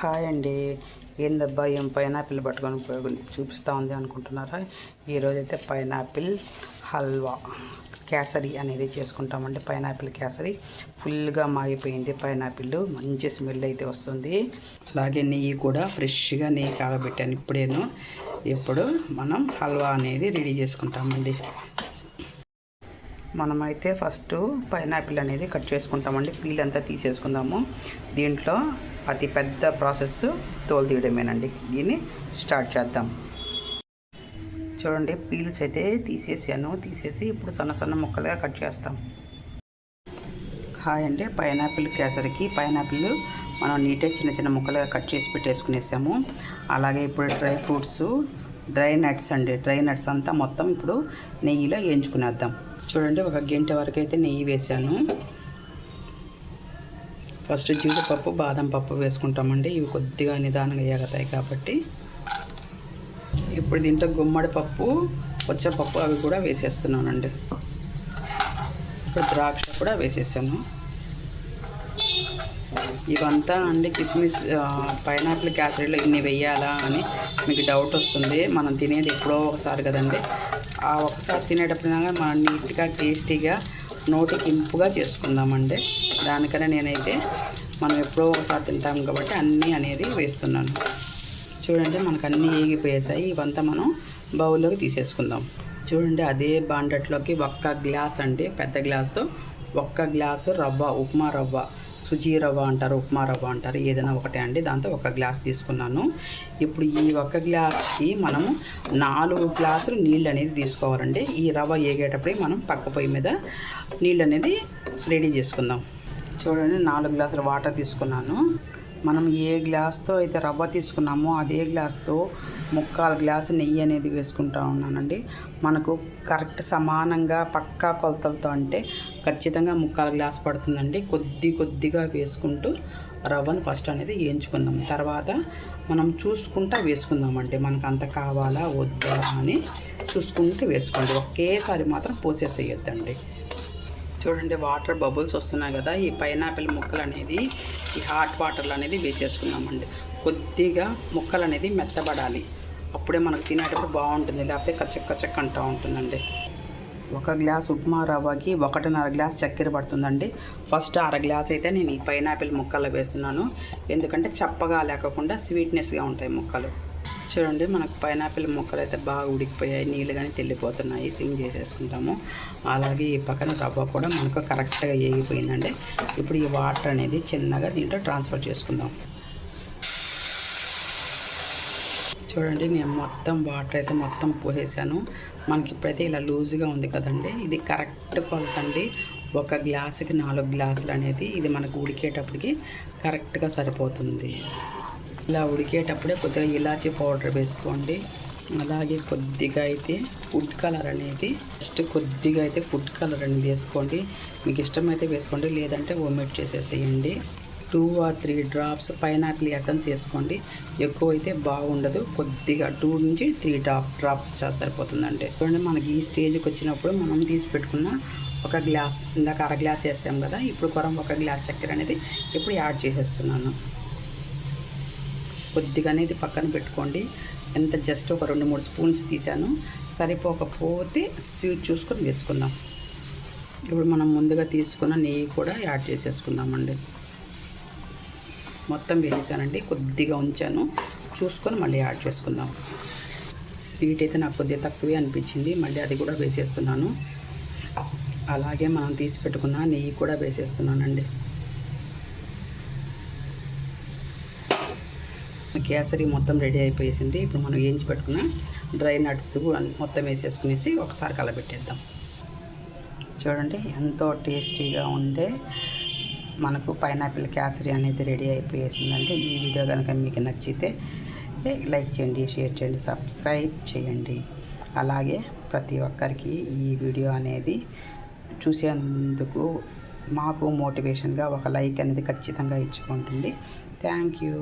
Hi అండి ఏందబ్బా ఏం పైనాపిల్ పట్టుకొని చూపిస్తూ ఉంది అనుకుంటున్నారా? ఈరోజైతే పైనాపిల్ హల్వా కేసరి అనేది చేసుకుంటామండి. పైనాపిల్ కేసరి ఫుల్గా మాగిపోయింది. పైనాపిల్ మంచి స్మెల్ అయితే వస్తుంది. అలాగే నెయ్యి కూడా ఫ్రెష్గా నెయ్యి కాగబెట్టాను ఇప్పుడేను. ఇప్పుడు మనం హల్వా అనేది రెడీ చేసుకుంటామండి. మనమైతే ఫస్ట్ పైనాపిల్ అనేది కట్ చేసుకుంటామండి. పీల్ అంతా తీసేసుకుందాము. దీంట్లో అతి పెద్ద ప్రాసెస్ తోలు తీయడమేనండి. దీన్ని స్టార్ట్ చేద్దాం. చూడండి పీల్స్ అయితే తీసేసాను. తీసేసి ఇప్పుడు సన్న సన్న ముక్కలుగా కట్ చేస్తాం. హాయ్ అండి పైనాపిల్ కేసరికి పైనాపిల్ మనం నీట్గా చిన్న చిన్న ముక్కలుగా కట్ చేసి పెట్టేసుకునేసాము. అలాగే ఇప్పుడు డ్రై ఫ్రూట్స్ డ్రై నట్స్ అండి. డ్రై నట్స్ అంతా మొత్తం ఇప్పుడు నెయ్యిలో వేయించుకునేద్దాం. చూడండి ఒక గంట వరకు అయితే నెయ్యి వేసాను. ఫస్ట్ జీడిపప్పు బాదం పప్పు వేసుకుంటామండి. ఇవి కొద్దిగా నిదానంగా ఎగతాయి కాబట్టి. ఇప్పుడు దీంట్లో గుమ్మడి పప్పు పచ్చపప్పు అవి కూడా వేసేస్తున్నానండి. ఇప్పుడు ద్రాక్ష కూడా వేసేసాను. ఇవంతా అండి కిస్మిస్ పైనాపిల్ క్యాసరీలో ఇన్ని వెయ్యాలా అని మీకు డౌట్ వస్తుంది. మనం తినేది ఎప్పుడో ఒకసారి కదండి. ఆ ఒకసారి తినేటప్పుడు మనం నీట్గా టేస్టీగా నోటికి ఇంపుగా చేసుకుందామండి. దానికనే నేనైతే మనం ఎప్పుడో ఒకసారి తింటాం కాబట్టి అన్నీ అనేది వేస్తున్నాను. చూడండి మనకు అన్నీ ఏగిపోయేసాయి ఇవంతా మనం బౌల్లోకి తీసేసుకుందాం. చూడండి అదే బాండట్లోకి ఒక్క గ్లాస్ అండి పెద్ద గ్లాస్తో ఒక్క గ్లాసు రవ్వ ఉప్మా రవ్వ. సుజీ రవ్వ అంటారు ఉప్మా రవ్వ అంటారు ఏదైనా ఒకటే అండి. దాంతో ఒక గ్లాస్ తీసుకున్నాను. ఇప్పుడు ఈ ఒక గ్లాస్కి మనము నాలుగు గ్లాసులు నీళ్ళు అనేది తీసుకోవాలండి. ఈ రవ్వ ఏగేటప్పుడు మనం పక్క పొయ్యి మీద నీళ్ళు అనేది రెడీ చేసుకుందాం. చూడండి నాలుగు గ్లాసులు వాటర్ తీసుకున్నాను. మనం ఏ గ్లాస్తో అయితే రవ్వ తీసుకున్నామో అదే గ్లాస్తో ముక్కాలు గ్లాసు నెయ్యి అనేది వేసుకుంటా ఉన్నానండి. మనకు కరెక్ట్ సమానంగా పక్కా కొలతలతో అంటే ఖచ్చితంగా ముక్కాలు గ్లాస్ పడుతుందండి. కొద్ది కొద్దిగా వేసుకుంటూ రవ్వను ఫస్ట్ అనేది వేయించుకుందాం. తర్వాత మనం చూసుకుంటా వేసుకుందామండి. మనకు అంత కావాలా వద్దా అని చూసుకుంటూ వేసుకోండి. ఒకేసారి మాత్రం పోసేసేయద్దండి. చూడండి వాటర్ బబుల్స్ వస్తున్నాయి కదా. ఈ పైనాపిల్ ముక్కలు అనేది ఈ హాట్ వాటర్లు అనేది వేసేసుకున్నామండి కొద్దిగా ముక్కలు అనేది మెత్తబడాలి. అప్పుడే మనకు తినేటప్పుడు బాగుంటుంది. లేకపోతే కచ్చక్ కచ్చక్ అంటూ ఉంటుందండి. ఒక గ్లాస్ ఉప్మా రవ్వకి ఒకటిన్నర గ్లాస్ చక్కెర పడుతుందండి. ఫస్ట్ అర గ్లాస్ అయితే నేను ఈ పైనాపిల్ ముక్కలు వేస్తున్నాను. ఎందుకంటే చప్పగా లేకుండా స్వీట్నెస్గా ఉంటాయి ముక్కలు. చూడండి మనకు పైనాపిల్ ముక్కలు అయితే బాగా ఉడికిపోయాయి. నీళ్ళు కానీ తెల్లిపోతున్నాయి. సిమ్ చేసేసుకుంటాము. అలాగే ఈ పక్కన రవ్వ కూడా మనకు కరెక్ట్గా ఏగిపోయిందండి. ఇప్పుడు ఈ వాటర్ అనేది చిన్నగా దీంట్లో ట్రాన్స్ఫర్ చేసుకుందాం. చూడండి నేను మొత్తం వాటర్ అయితే మొత్తం పోసేసాను. మనకి ఇప్పుడైతే ఇలా లూజ్గా ఉంది కదండి ఇది కరెక్ట్ కొలతండి. ఒక గ్లాసుకి నాలుగు గ్లాసులు అనేది ఇది మనకు ఉడికేటప్పటికి కరెక్ట్గా సరిపోతుంది. ఇలా ఉడికేటప్పుడే కొద్దిగా ఇలాచీ పౌడర్ వేసుకోండి. అలాగే కొద్దిగా అయితే ఫుడ్ కలర్ అనేది ఫస్ట్ కొద్దిగా అయితే ఫుడ్ కలర్ అనేది వేసుకోండి. మీకు ఇష్టమైతే వేసుకోండి లేదంటే ఓమిట్ చేసేసేయండి. Two or three drops pineapple essence వేసుకోండి. ఎక్కువ అయితే బాగుండదు. కొద్దిగా టూ నుంచి త్రీ డ్రాప్ డ్రాప్స్ సరిపోతుందండి. చూడండి మనకి ఈ స్టేజ్కి వచ్చినప్పుడు మనం తీసి పెట్టుకున్న ఒక గ్లాస్ ఇందాక అర గ్లాస్ వేసాం కదా ఇప్పుడు కొరం ఒక గ్లాస్ చక్కెర అనేది ఇప్పుడు యాడ్ చేసేస్తున్నాను. కొద్దిగా అనేది పక్కన పెట్టుకోండి. ఎంత జస్ట్ ఒక రెండు మూడు స్పూన్స్ తీసాను. సరిపోకపోతే స్వీట్ చూసుకొని వేసుకుందాం. ఇప్పుడు మనం ముందుగా తీసుకున్న నెయ్యి కూడా యాడ్ చేసేసుకుందామండి. మొత్తం వేసేసానండి. కొద్దిగా ఉంచాను. చూసుకొని మళ్ళీ యాడ్ చేసుకుందాం. స్వీట్ అయితే నాకు కొద్దిగా తక్కువే అనిపించింది. మళ్ళీ అది కూడా వేసేస్తున్నాను. అలాగే మనం తీసి పెట్టుకున్న నెయ్యి కూడా వేసేస్తున్నానండి. కేసరి మొత్తం రెడీ అయిపోయేసింది. ఇప్పుడు మనం ఏంచి పెట్టుకున్న డ్రై నట్స్ మొత్తం వేసేసుకునేసి ఒకసారి కలబెట్టేద్దాం. చూడండి ఎంతో టేస్టీగా ఉండే మనకు పైనాపిల్ క్యాసరీ అనేది రెడీ అయిపోయేసిందంటే ఈ వీడియో కనుక మీకు నచ్చితే లైక్ చేయండి షేర్ చేయండి సబ్స్క్రైబ్ చేయండి. అలాగే ప్రతి ఒక్కరికి ఈ వీడియో అనేది చూసేందుకు మాకు మోటివేషన్గా ఒక లైక్ అనేది ఖచ్చితంగా ఇచ్చుకుంటుంది థ్యాంక్ యూ.